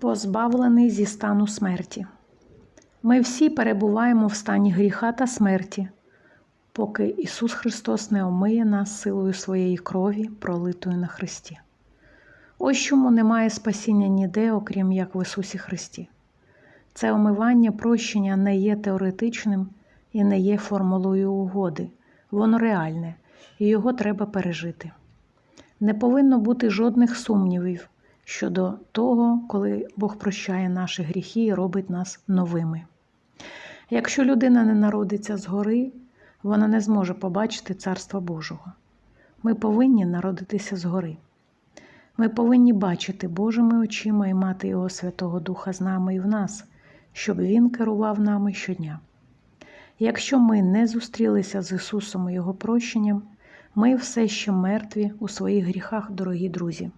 позбавлений зі стану смерті. Ми всі перебуваємо в стані гріха та смерті, поки Ісус Христос не омиє нас силою своєї крові, пролитою на Христі. Ось чому немає спасіння ніде, окрім як в Ісусі Христі. Це омивання прощення не є теоретичним і не є формулою угоди, воно реальне, і його треба пережити. Не повинно бути жодних сумнівів щодо того, коли Бог прощає наші гріхи і робить нас новими. Якщо людина не народиться згори, вона не зможе побачити Царства Божого. Ми повинні народитися згори. Ми повинні бачити Божими очима і мати Його Святого Духа з нами і в нас, щоб Він керував нами щодня. Якщо ми не зустрілися з Ісусом і Його прощенням, ми все ще мертві у своїх гріхах, дорогі друзі.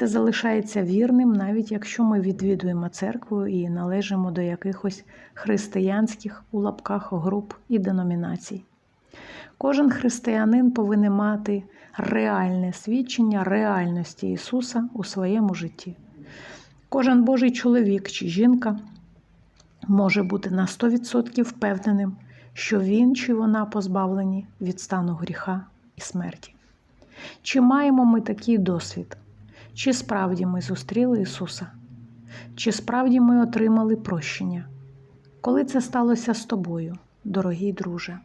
Це залишається вірним, навіть якщо ми відвідуємо церкву і належимо до якихось християнських у лапках груп і деномінацій. Кожен християнин повинен мати реальне свідчення реальності Ісуса у своєму житті. Кожен Божий чоловік чи жінка може бути на 100% впевненим, що він чи вона позбавлені від стану гріха і смерті. Чи маємо ми такий досвід? Чи справді ми зустріли Ісуса? Чи справді ми отримали прощення? Коли це сталося з тобою, дорогий друже?